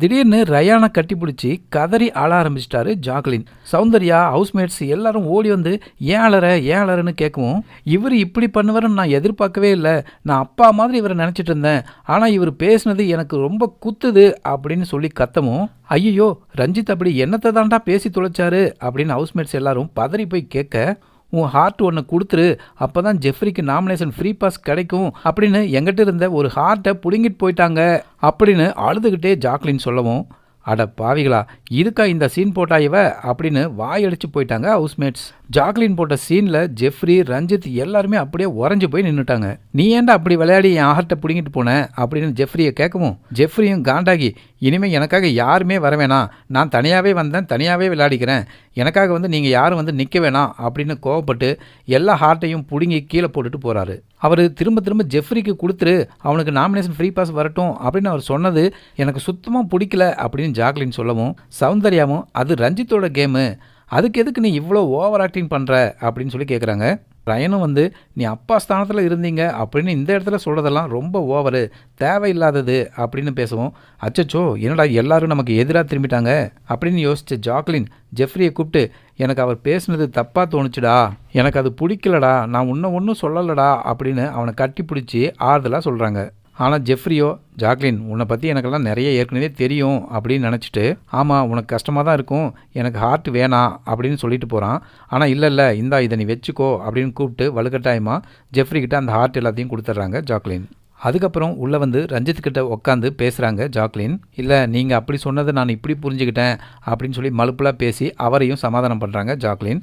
திடீர்னு ரயானை கட்டிப்பிடிச்சி கதறி ஆள ஆரம்பிச்சிட்டாரு ஜாக்லின். சௌந்தர்யா ஹவுஸ்மேட்ஸ் எல்லாரும் ஓடி வந்து ஏன் அலற? ஏன் அலறன்னு கேட்கவும் இவர் இப்படி பண்ணுவாருன்னு நான் எதிர்பார்க்கவே இல்லை. நான் அப்பா மாதிரி இவரை நினச்சிட்டு இருந்தேன். ஆனால் இவர் பேசினது எனக்கு ரொம்ப குத்துது அப்படின்னு சொல்லி கத்தவும் ஐயோ ரஞ்சித் அப்படி என்னத்தை தாண்டா பேசி தொலைச்சாரு? அப்படின்னு ஹவுஸ்மேட்ஸ் எல்லாரும் பதறி போய் கேட்க உன் ஹார்ட் ஒன்று கொடுத்துரு அப்போ தான் ஜெஃப்ரிக்கு நாமினேஷன் ஃப்ரீ பாஸ் கிடைக்கும் அப்படின்னு எங்கிட்ட இருந்த ஒரு ஹார்ட்டை பிடுங்கிட்டு போயிட்டாங்க அப்படின்னு அழுதுகிட்டே ஜாக்லின் சொல்லவும் அட பாவிகளா இதுக்கா இந்த சீன் போட்டா இவ? அப்படின்னு வாயடிச்சு போயிட்டாங்க ஹவுஸ்மேட்ஸ் ஜாக்லின் போட்ட சீனில் ஜெஃப்ரி ரஞ்சித் எல்லாருமே அப்படியே உறைஞ்சு போய் நின்றுட்டாங்க நீ ஏன்டா அப்படி விளையாடி என் ஹார்ட்டை பிடிங்கிட்டு போன? அப்படின்னு ஜெஃப்ரியை கேட்கவும் ஜெஃப்ரியும் காண்டாகி இனிமேல் எனக்காக யாருமே வர வேணாம். நான் தனியாகவே வந்தேன் தனியாகவே விளையாடிக்கிறேன். எனக்காக வந்து நீங்கள் யாரும் வந்து நிற்க வேணாம் அப்படின்னு கோவப்பட்டு எல்லா ஹார்ட்டையும் பிடுங்கி கீழே போட்டுட்டு போகிறாரு அவர் திரும்ப திரும்ப ஜெஃப்ரிக்கு கொடுத்துரு அவனுக்கு நாமினேஷன் ஃப்ரீ பாஸ் வரட்டும் அப்படின்னு அவர் சொன்னது எனக்கு சுத்தமாக பிடிக்கல அப்படின்னு ஜாக்லின் சொல்லவும் சௌந்தர்யாவும் அது ரஞ்சித்தோட கேமு. அதுக்கு எதுக்கு நீ இவ்வளோ ஓவர் ஆக்டிங் பண்ணுற அப்படின்னு சொல்லி கேட்குறாங்க ரயனும் வந்து நீ அப்பா ஸ்தானத்தில் இருந்தீங்க அப்படின்னு இந்த இடத்துல சொல்கிறதெல்லாம் ரொம்ப ஓவரு. தேவையில்லாதது அப்படின்னு பேசுவோம். அச்சச்சோ என்னடா எல்லாரும் நமக்கு எதிராக திரும்பிட்டாங்க? அப்படின்னு யோசிச்ச ஜாக்லின் ஜெஃப்ரியை கூப்பிட்டு எனக்கு அவர் பேசுனது தப்பாக தோணுச்சுடா. எனக்கு அது பிடிக்கலடா. நான் உன்ன ஒன்றும் சொல்லலடா. அப்படின்னு அவனை கட்டி பிடிச்சி ஆறுதலாக சொல்கிறாங்க ஆனால் ஜெஃப்ரியோ ஜாக்லின் உன்னை பற்றி எனக்கெல்லாம் நிறைய ஏற்கனவே தெரியும் அப்படின்னு நினச்சிட்டு ஆமாம் உனக்கு கஷ்டமாக தான் இருக்கும் எனக்கு ஹார்ட் வேணாம் அப்படின்னு சொல்லிட்டு போகிறான் ஆனால் இல்லை இல்லை இந்தா இதை நீ வச்சுக்கோ அப்படின்னு கூப்பிட்டு வலுக்கட்டாயமாக ஜெஃப்ரிக்கிட்ட அந்த ஹார்ட் எல்லாத்தையும் கொடுத்துட்றாங்க ஜாக்லின். அதுக்கப்புறம் உள்ளே வந்து ரஞ்சித் உட்காந்து பேசுகிறாங்க ஜாக்லின். இல்லை நீங்கள் அப்படி சொன்னதை நான் இப்படி புரிஞ்சுக்கிட்டேன் அப்படின்னு சொல்லி மலுப்புலாக பேசி அவரையும் சமாதானம் பண்ணுறாங்க Jacqueline.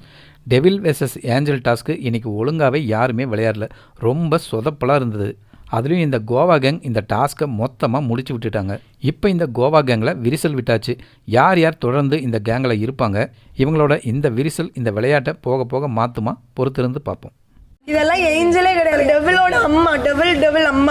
Devil versus angel task இன்றைக்கி ஒழுங்காகவே யாருமே விளையாடல. ரொம்ப சொதப்பலாக இருந்தது. அதுலேயும் இந்த கோவா கேங் இந்த டாஸ்க்கை மொத்தமாக முடிச்சு விட்டுட்டாங்க. இப்போ இந்த கோவா கேங்கில் விரிசல் விட்டாச்சு. யார் யார் தொடர்ந்து இந்த கேங்கில் இருப்பாங்க? இவங்களோட இந்த விரிசல் இந்த விளையாட்டை போக போக மாற்றுமா பொறுத்திருந்து பார்ப்போம். இதெல்லாம் ஏஞ்சலே கிடையாது. டெவிலோட அம்மா. டெவில் டெவில் அம்மா.